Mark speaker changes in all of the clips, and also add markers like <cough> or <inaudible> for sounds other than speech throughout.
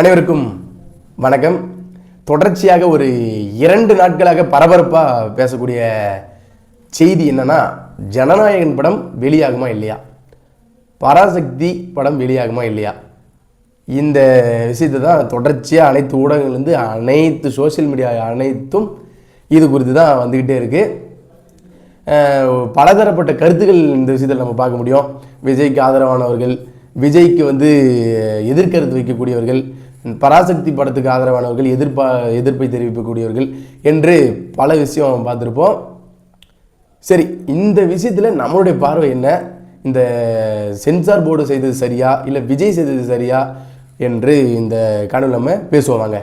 Speaker 1: அனைவருக்கும் வணக்கம். தொடர்ச்சியாக ஒரு இரண்டு நாட்களாக பரபரப்பாக பேசக்கூடிய செய்தி என்னன்னா ஜனநாயகன் படம் வெளியாகுமா இல்லையா? பராசக்தி படம் வெளியாகுமா இல்லையா? இந்த விஷயத்தை தான் தொடர்ச்சியாக அனைத்து ஊடகங்கள்லேருந்து அனைத்து சோஷியல் மீடியா அனைத்தும் இது குறித்து தான் வந்துக்கிட்டே இருக்குது பலதரப்பட்ட கருத்துக்கள் இந்த விஷயத்தில் நம்ம பார்க்க முடியும். விஜய்க்கு ஆதரவானவர்கள் விஜய்க்கு வந்து எதிர்கருத்து வைக்கக்கூடியவர்கள் பராசக்தி படத்துக்கு ஆதரவானவர்கள் எதிர்ப்பா எதிர்ப்பை தெரிவிக்கக்கூடியவர்கள் என்று பல விஷயம் பார்த்துருப்போம். சரி இந்த விஷயத்தில் நம்மளுடைய பார்வை என்ன? இந்த சென்சார் போர்டு செய்தது சரியா? இல்லை விஜய் செய்தது சரியா? என்று இந்த காணொலி நம்ம பேசுவாங்க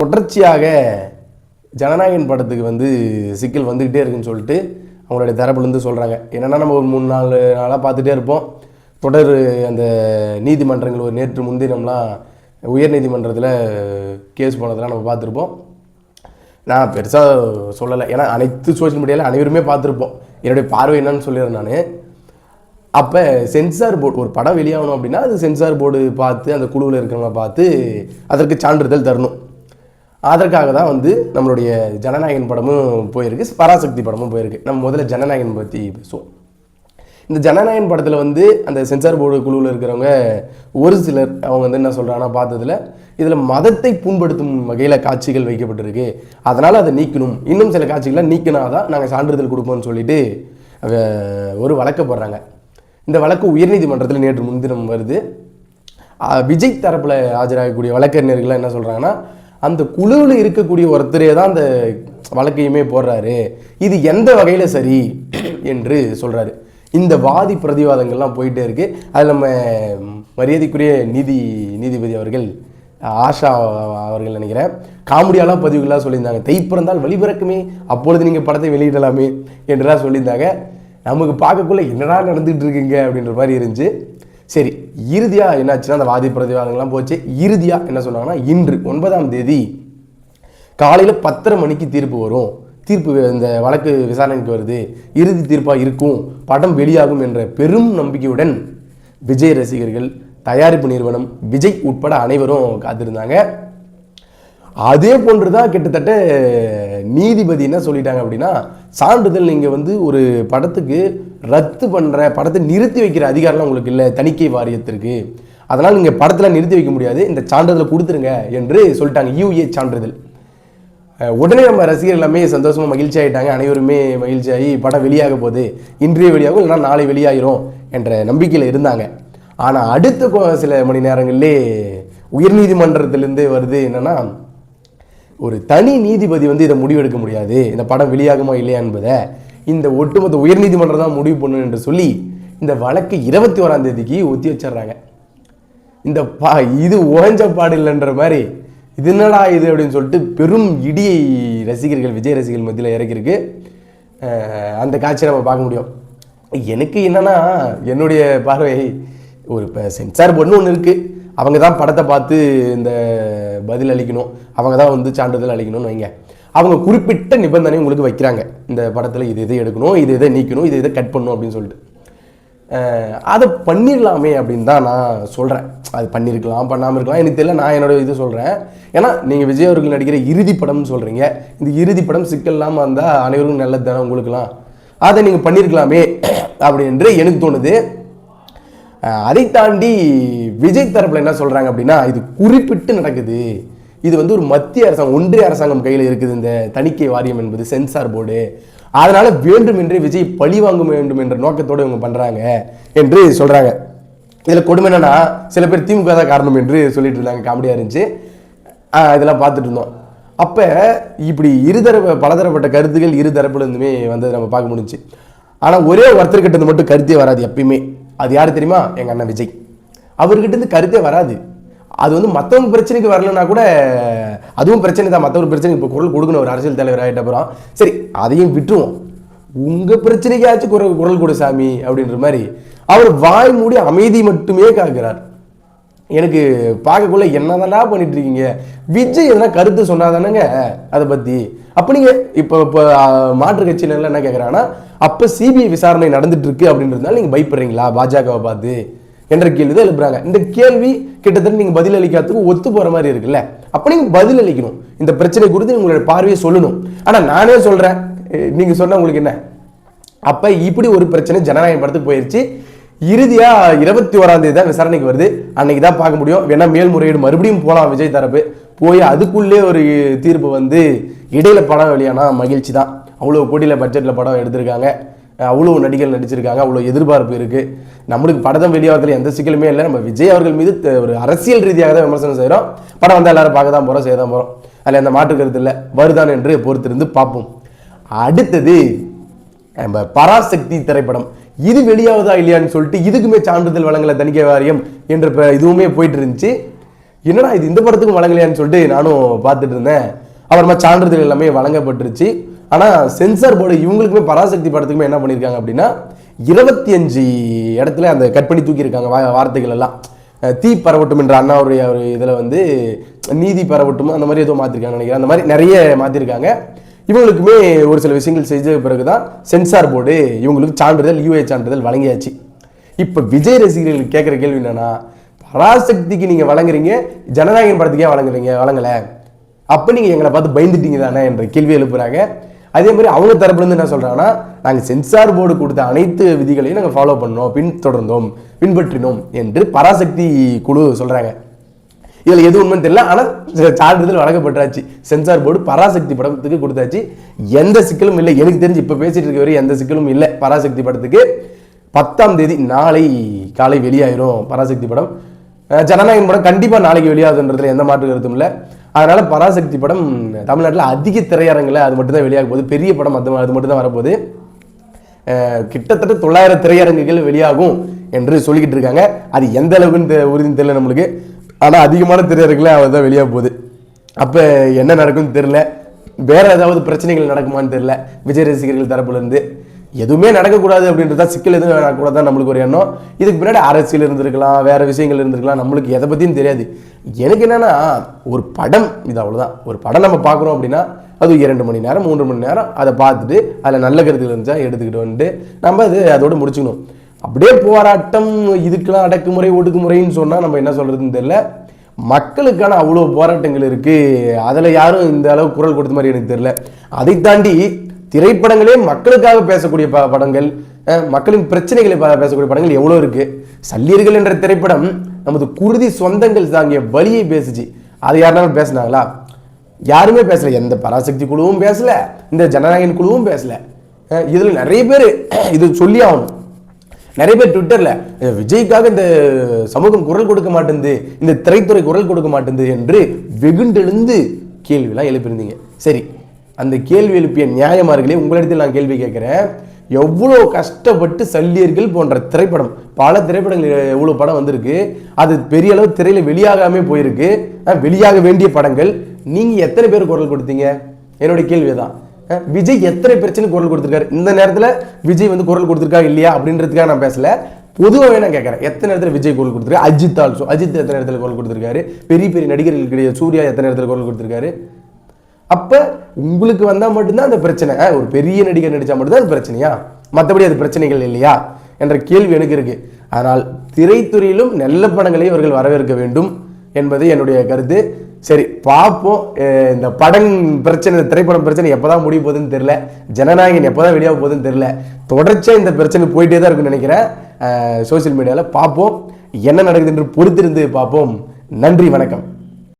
Speaker 1: தொடர்ச்சியாக ஜனநாயகன் படத்துக்கு வந்து சிக்கல் வந்துக்கிட்டே இருக்குன்னு சொல்லிட்டு அவங்களுடைய தரப்புலேருந்து சொல்கிறாங்க என்னென்னா நம்ம ஒரு மூணு நாலு நாளாக பார்த்துட்டே இருப்போம். தொடர் அந்த நீதிமன்றங்கள் ஒரு நேற்று முன்தினம்லாம் உயர்நீதிமன்றத்தில் கேஸ் போனதெல்லாம் நம்ம பார்த்துருப்போம். நான் பெருசாக சொல்லலை. ஏன்னா அனைத்து சோஷியல் மீடியாவில் அனைவருமே பார்த்துருப்போம். என்னுடைய பார்வை என்னன்னு சொல்லிடுறேன் நான். அப்போ சென்சார் போர்டு ஒரு படம் வெளியாகணும் அப்படின்னா அது சென்சார் போர்டு பார்த்து அந்த குழுவில் இருக்கிறவங்க பார்த்து அதற்கு சான்றிதழ் தரணும். அதற்காக தான் வந்து நம்மளுடைய ஜனநாயகன் படமும் போயிருக்கு. பராசக்தி படமும் போயிருக்கு. நம்ம முதல்ல ஜனநாயகன் பற்றி பேசுவோம். இந்த ஜனநாயகன் படத்தில் வந்து அந்த சென்சார் போர்டு குழுவில் இருக்கிறவங்க ஒரு சிலர் அவங்க வந்து என்ன சொல்கிறாங்கன்னா பார்த்ததுல இதில் மதத்தை புண்படுத்தும் வகையில் காட்சிகள் வைக்கப்பட்டிருக்கு. அதனால் அதை நீக்கணும். இன்னும் சில காட்சிகளை நீக்கினாதான் நாங்கள் சான்றிதழ் கொடுப்போம்னு சொல்லிட்டு ஒரு வழக்கு போடுறாங்க. இந்த வழக்கு உயர்நீதிமன்றத்தில் நேற்று முன்தினம் வருது. விஜய் தரப்பில் ஆஜராகக்கூடிய வழக்கறிஞர்கள்லாம் என்ன சொல்கிறாங்கன்னா அந்த குழுவில் இருக்கக்கூடிய ஒருத்தரே தான் அந்த வழக்கையுமே போடுறாரு. இது எந்த வகையில் சரி என்று சொல்கிறாரு இந்த வாதி பிரதிவாதங்கள்லாம் போயிட்டே இருக்குது அதில் நம்ம மரியாதைக்குரிய நீதி நீதிபதி அவர்கள் ஆஷா அவர்கள் நினைக்கிறேன். காமெடியாலாம் பதிவுகளாக சொல்லியிருந்தாங்க. தைப்பிறந்தால் வழிபிறக்குமே அப்பொழுது நீங்கள் படத்தை வெளியிடலாமே என்றெல்லாம் சொல்லியிருந்தாங்க. நமக்கு பார்க்கக்குள்ள என்னடா நடந்துகிட்டு இருக்குங்க அப்படின்ற மாதிரி இருந்துச்சு. சரி இறுதியாக என்னாச்சுன்னா அந்த வாதி பிரதிவாதங்கள்லாம் போச்சு. இறுதியாக என்ன சொன்னாங்கன்னா இன்று ஒன்பதாம் தேதி காலையில் பத்தரை மணிக்கு தீர்ப்பு வரும். தீர்ப்பு இந்த வழக்கு விசாரணைக்கு வருது. இறுதி தீர்ப்பாக இருக்கும். படம் வெளியாகும் என்ற பெரும் நம்பிக்கையுடன் விஜய் ரசிகர்கள் தயாரிப்பு நிறுவனம் விஜய் உட்பட அனைவரும் காத்திருந்தாங்க. அதே போன்று தான் கிட்டத்தட்ட நீதிபதி என்ன சொல்லிட்டாங்க அப்படின்னா சான்றிதழ் நீங்கள் வந்து ஒரு படத்துக்கு ரத்து பண்ணுற படத்தை நிறுத்தி வைக்கிற அதிகாரம்லாம் உங்களுக்கு இல்லை. தணிக்கை வாரியத்திற்கு. அதனால் நீங்கள் படத்தில் நிறுத்தி வைக்க முடியாது. இந்த சான்றிதழை கொடுத்துருங்க என்று சொல்லிட்டாங்க. யூஏ சான்றிதழ். உடனே நம்ம ரசிகர் எல்லாமே சந்தோஷமா மகிழ்ச்சி ஆயிட்டாங்க. அனைவருமே மகிழ்ச்சியாகி படம் வெளியாக போகுது. இன்றைய வெளியாகும் இல்லைன்னா நாளை வெளியாகிரும் என்ற நம்பிக்கையில் இருந்தாங்க. ஆனால் அடுத்த சில மணி நேரங்களிலே உயர்நீதிமன்றத்திலேருந்து வருது என்னன்னா ஒரு தனி நீதிபதி வந்து இதை முடிவெடுக்க முடியாது. இந்த படம் வெளியாகுமா இல்லையா என்பதை இந்த ஒட்டுமொத்த உயர்நீதிமன்றம் தான் முடிவு பண்ணணும் என்று சொல்லி இந்த வழக்கு இருபத்தி ஓராம் தேதிக்கு ஒத்தி வச்சிடுறாங்க. இந்த பா இது ஓஞ்ச பாடு இல்லைன்ற மாதிரி இது என்னடா இது அப்படின்னு சொல்லிட்டு பெரும் இடியை ரசிகர்கள் விஜய் ரசிகர்கள் மத்தியில் இறக்கியிருக்கு. அந்த காட்சியை நம்ம பார்க்க முடியும். எனக்கு என்னன்னா என்னுடைய பார்வை ஒரு இப்போ சென்சார் பொண்ணு ஒன்று இருக்குது அவங்க தான் படத்தை பார்த்து இந்த பதில் அளிக்கணும். அவங்க தான் வந்து சான்றிதழ் அளிக்கணும்னு வைங்க. அவங்க குறிப்பிட்ட நிபந்தனை உங்களுக்கு வைக்கிறாங்க. இந்த படத்தில் இது இதை எடுக்கணும் இது இதை நீக்கணும் இது இதை கட் பண்ணணும் அப்படின்னு சொல்லிட்டு. அதை பண்ணிடலாமே அப்படின்னு தான் நான் சொல்கிறேன் அது பண்ணியிருக்கலாம் பண்ணாமல் இருக்கலாம். எனக்கு தெரியல நான் என்னோட இது சொல்கிறேன் ஏன்னா நீங்கள் விஜய் அவர்கள் நடிக்கிற இறுதி படம்னு சொல்கிறீங்க இந்த இறுதி படம் சிக்கல் இல்லாமல் இருந்தால் அனைவருக்கும் நல்லது தானே உங்களுக்குலாம் அதை நீங்கள் பண்ணியிருக்கலாமே <clears throat> அப்படின்று எனக்கு தோணுது. அதை தாண்டி விஜய் தரப்பில் என்ன சொல்கிறாங்க அப்படின்னா இது குறிப்பிட்டு நடக்குது. இது வந்து ஒரு மத்திய அரசாங்கம் ஒன்றிய அரசாங்கம் கையில் இருக்குது. இந்த தணிக்கை வாரியம் என்பது சென்சார் போர்டு. அதனால வேண்டுமென்றே விஜய் பழி வாங்க வேண்டும் என்ற நோக்கத்தோடு இவங்க பண்ணுறாங்க என்று சொல்கிறாங்க இதில் கொடுமை என்னன்னா சில பேர் திமுக தான் காரணம் என்று சொல்லிட்டு இருந்தாங்க காமெடியாக இருந்துச்சு. இதெல்லாம் பார்த்துட்டு இருந்தோம். அப்போ இப்படி இருதரப்பு பலதரப்பட்ட கருத்துக்கள் இரு தரப்புல வந்து நம்ம பார்க்க முடிஞ்சுச்சு. ஆனால் ஒரே ஒருத்தர்கிட்ட இருந்து மட்டும் கருத்தே வராது எப்பயுமே. அது யார் தெரியுமா? எங்கள் அண்ணன் விஜய். அவர்கிட்ட இருந்து கருத்தே வராது. அது வந்து மற்றவங்க பிரச்சனைக்கு வரலன்னா கூட அதுவும் பிரச்சனை தான். மற்றவங்க பிரச்சனைக்கு இப்போ குரல் கொடுக்கணும். ஒரு அரசியல் தலைவர் ஆகிட்ட அப்புறம். சரி அதையும் விட்டுருவோம். உங்கள் பிரச்சனைக்காச்சும் குரல் குரல் கொடு சாமி அப்படின்ற மாதிரி. அவர் வாய் மூடி அமைதி மட்டுமே காக்கிறார். எனக்கு பார்க்கக்குள்ள என்னதானா பண்ணிட்டு இருக்கீங்க விஜய் எதனா கருத்து சொன்னாதானங்க அதை பத்தி. அப்போ நீங்கள் இப்போ இப்போ மாற்று கட்சியில என்ன கேட்குறாங்கன்னா அப்போ சிபிஐ விசாரணை நடந்துட்டு இருக்கு அப்படின்றதுனால நீங்கள் பயப்படுறீங்களா? பாஜகவை பார்த்து. என்ற கேள்வி தான் எழுப்புறாங்க. இந்த கேள்வி கிட்டத்தட்ட நீங்கள் பதில் அளிக்கிறதுக்கு ஒத்து போகிற மாதிரி இருக்குல்ல? அப்போ நீங்கள் பதில் அளிக்கணும். இந்த பிரச்சனை குறித்து உங்களுடைய பார்வையை சொல்லணும். ஆனால் நானே சொல்கிறேன் நீங்கள் சொன்னால் உங்களுக்கு என்ன? அப்ப இப்படி ஒரு பிரச்சனை ஜனநாயகம் படத்துக்கு போயிருச்சு. இறுதியா இருபத்தி ஓராம் தேதி தான் விசாரணைக்கு வருது. அன்னைக்கு தான் பார்க்க முடியும். வேணா மேல்முறையீடு மறுபடியும் போலாம் விஜய் தரப்பு. போய் அதுக்குள்ளே ஒரு தீர்ப்பு வந்து இடையில படம் வெளியானா மகிழ்ச்சி தான். அவ்வளோ கோடியில் பட்ஜெட்டில் படம் எடுத்திருக்காங்க. அவ்வளோ நடிகர்கள் நடிச்சிருக்காங்க அவ்வளோ எதிர்பார்ப்பு இருக்குது நம்மளுக்கு படம் வெளியாகிறதுல எந்த சிக்கலுமே இல்லை. நம்ம விஜய் அவர்கள் மீது ஒரு அரசியல் ரீதியாக தான் விமர்சனம் செய்கிறோம் படம் வந்து எல்லாரும் பார்க்க தான் போகிறோம் செய்ய தான் போகிறோம் அதில் எந்த மாற்று கருத்து இல்லை. வருதான் என்று பொறுத்திருந்து பார்ப்போம். அடுத்தது நம்ம பராசக்தி திரைப்படம். இது வெளியாகுதா இல்லையான்னு சொல்லிட்டு இதுக்குமே சான்றிதழ் வழங்கல தணிக்கை வாரியம் என்ற இப்போ இதுவுமே போயிட்டு இருந்துச்சு. என்னடா இது இந்த படத்துக்கும் வழங்கலையான்னு சொல்லிட்டு நானும் பார்த்துட்டு இருந்தேன். அப்புறமா சான்றிதழ் எல்லாமே வழங்கப்பட்டுருச்சு. ஆனால் சென்சார் போர்டு இவங்களுக்குமே பராசக்தி படத்துக்குமே என்ன பண்ணியிருக்காங்க அப்படின்னா இருபத்தி அஞ்சு இடத்துல அந்த கட் பண்ணி தூக்கியிருக்காங்க வா- வார்த்தைகள் எல்லாம். தீ பரவட்டும் என்ற அண்ணாவுடைய ஒரு இதில் வந்து நீதி பரவட்டும் அந்த மாதிரி ஏதோ மாற்றிருக்காங்க நினைக்கிறேன். அந்த மாதிரி நிறைய மாற்றிருக்காங்க இவங்களுக்குமே ஒரு சில விஷயங்கள் செஞ்ச பிறகு தான் சென்சார் போர்டு இவங்களுக்கு சான்றிதழ் யூஏ சான்றிதழ் வழங்கியாச்சு. இப்போ விஜய் ரசிகர்கள் கேட்குற கேள்வி என்னென்னா பராசக்திக்கு நீங்கள் வழங்குறீங்க ஜனநாயகன் படத்துக்கே வழங்குறீங்க வழங்கலை. அப்போ நீங்கள் எங்களை பார்த்து பயந்துட்டீங்க தானே என்ற கேள்வி எழுப்புறாங்க. அதே மாதிரி அவங்க தரப்புலேருந்து என்ன சொல்கிறாங்கன்னா நாங்கள் சென்சார் போர்டு கொடுத்த அனைத்து விதிகளையும் நாங்கள் ஃபாலோ பண்ணோம் பின்தொடர்ந்தோம் பின்பற்றினோம் என்று பராசக்தி குழு சொல்கிறாங்க இதில் எது உண்மைன்னு தெரியல ஆனால் சான்றிதழ் வழங்கப்பட்டாச்சு. சென்சார் போர்டு பராசக்தி படத்துக்கு கொடுத்தாச்சு. எந்த சிக்கலும் இல்லை. எனக்கு தெரிஞ்சு இப்போ பேசிட்டு இருக்க வரை எந்த சிக்கலும் இல்லை. பராசக்தி படத்துக்கு பத்தாம் தேதி நாளை காலை வெளியாயிரும் பராசக்தி படம். ஜனநாயகம் படம் கண்டிப்பாக நாளைக்கு வெளியாகுதுன்றதுல எந்த மாற்று கருத்தும் இல்லை. அதனால் பராசக்தி படம் தமிழ்நாட்டில் அதிக திரையரங்கில் அது மட்டும்தான் வெளியாக போகுது. பெரிய படம் அது அது மட்டும் தான் வரப்போகுது கிட்டத்தட்ட தொள்ளாயிரம் திரையரங்குகள் வெளியாகும் என்று சொல்லிக்கிட்டு இருக்காங்க. அது எந்த அளவுக்குன்னு உறுதினு உறுதின்னு தெரியல நம்மளுக்கு. ஆனால் அதிகமான திரையரங்குல அவர் தான் வெளியாக போகுது. அப்போ என்ன நடக்கும்னு தெரில வேறு ஏதாவது பிரச்சனைகள் நடக்குமான்னு தெரில விஜய் ரசிகர்கள் தரப்புலேருந்து எதுவுமே நடக்கக்கூடாது அப்படின்றதா சிக்கல் எதுவும் நடக்கக்கூடாது தான் நம்மளுக்கு ஒரு எண்ணம். இதுக்கு பின்னாடி அரசியல் இருந்திருக்கலாம் வேற விஷயங்கள் இருந்திருக்கலாம் நம்மளுக்கு எதை பற்றியும் தெரியாது. எனக்கு என்னன்னா ஒரு படம் இது அவ்வளோதான் ஒரு படம் நம்ம பார்க்குறோம் அப்படின்னா அது இரண்டு மணி நேரம் மூன்று மணி நேரம் அதை பார்த்துட்டு அதில் நல்ல கருத்துக்கள் இருந்துச்சா எடுத்துக்கிட்டு வந்துட்டு நம்ம அது அதோடு முடிச்சுக்கணும். அப்படியே போராட்டம் இதுக்கெல்லாம் அடக்குமுறை ஒடுக்குமுறைன்னு சொன்னால் நம்ம என்ன சொல்கிறதுன்னு தெரியல. மக்களுக்கான அவ்வளோ போராட்டங்கள் இருக்குது அதில் யாரும் இந்த அளவு குரல் கொடுத்த மாதிரி எனக்கு தெரியல. அதை தாண்டி திரைப்படங்களே மக்களுக்காக பேசக்கூடிய ப படங்கள் மக்களின் பிரச்சனைகளை பேசக்கூடிய படங்கள் எவ்வளோ இருக்குது சல்லியர்கள் என்ற திரைப்படம் நமது குருதி சொந்தங்கள் தாங்கிய வழியை பேசுச்சு. அது யாருனாலும் பேசுனாங்களா? யாருமே பேசல. எந்த பராசக்தி குழுவும் பேசல. இந்த ஜனநாயகன் குழுவும் பேசல. இதில் நிறைய பேர் <clears throat> இது சொல்லி ஆகணும். நிறைய பேர் ட்விட்டரில் விஜய்க்காக இந்த சமூகம் குரல் கொடுக்க மாட்டேங்குது இந்த திரைத்துறை குரல் கொடுக்க மாட்டேங்குது என்று வெகுண்டெழுந்து கேள்விலாம் எழுப்பியிருந்தீங்க. சரி அந்த கேள்வி எழுப்பிய நியாயமார்களே உங்களிடத்தில் நான் கேள்வி கேட்குறேன். எவ்வளோ கஷ்டப்பட்டு சல்லியர்கள் போன்ற திரைப்படம் பல திரைப்படங்கள் எவ்வளோ படம் வந்திருக்கு அது பெரிய அளவு திரையில் வெளியாகாமே போயிருக்கு வெளியாக வேண்டிய படங்கள் நீங்கள் எத்தனை பேர் குரல் கொடுத்தீங்க? என்னுடைய கேள்வி தான் விஜய் எத்தனை பிரச்சனை குரல் கொடுத்துருக்காரு? இந்த நேரத்தில் விஜய் வந்து குரல் கொடுத்துருக்கா இல்லையா அப்படின்றதுக்காக நான் பேசல. பொதுவாகவே நான் கேட்குறேன் எத்தனை இடத்துல விஜய் குரல் கொடுத்துருக்காரு? அஜித் ஆல்சோ அஜித் எத்தனை இடத்துல குரல் கொடுத்துருக்காரு? பெரிய பெரிய நடிகர்கள் கிடையாது சூர்யா எத்தனை இடத்துல குரல் கொடுத்துருக்காரு? அப்போ உங்களுக்கு வந்தால் மட்டும்தான் அந்த பிரச்சனை. ஒரு பெரிய நடிகர் நடித்தா மட்டும்தான் அது பிரச்சனையா? மற்றபடி அது பிரச்சனைகள் இல்லையா? என்ற கேள்வி எனக்கு இருக்கு. ஆனால் திரைத்துறையிலும் நல்ல படங்களை இவர்கள் வரவேற்க வேண்டும் என்பது என்னுடைய கருத்து. சரி பார்ப்போம். இந்த படம் பிரச்சனை இந்த திரைப்படம் பிரச்சனை எப்போதான் முடிய போகுதுன்னு தெரில ஜனநாயகன் எப்போ தான் வெளியாக போகுதுன்னு தெரில தொடர்ச்சியாக இந்த பிரச்சனை போயிட்டே தான் இருக்குன்னு நினைக்கிறேன். சோஷியல் மீடியாவில் பார்ப்போம். என்ன நடக்குது என்று பொறுத்திருந்து பார்ப்போம். நன்றி வணக்கம்.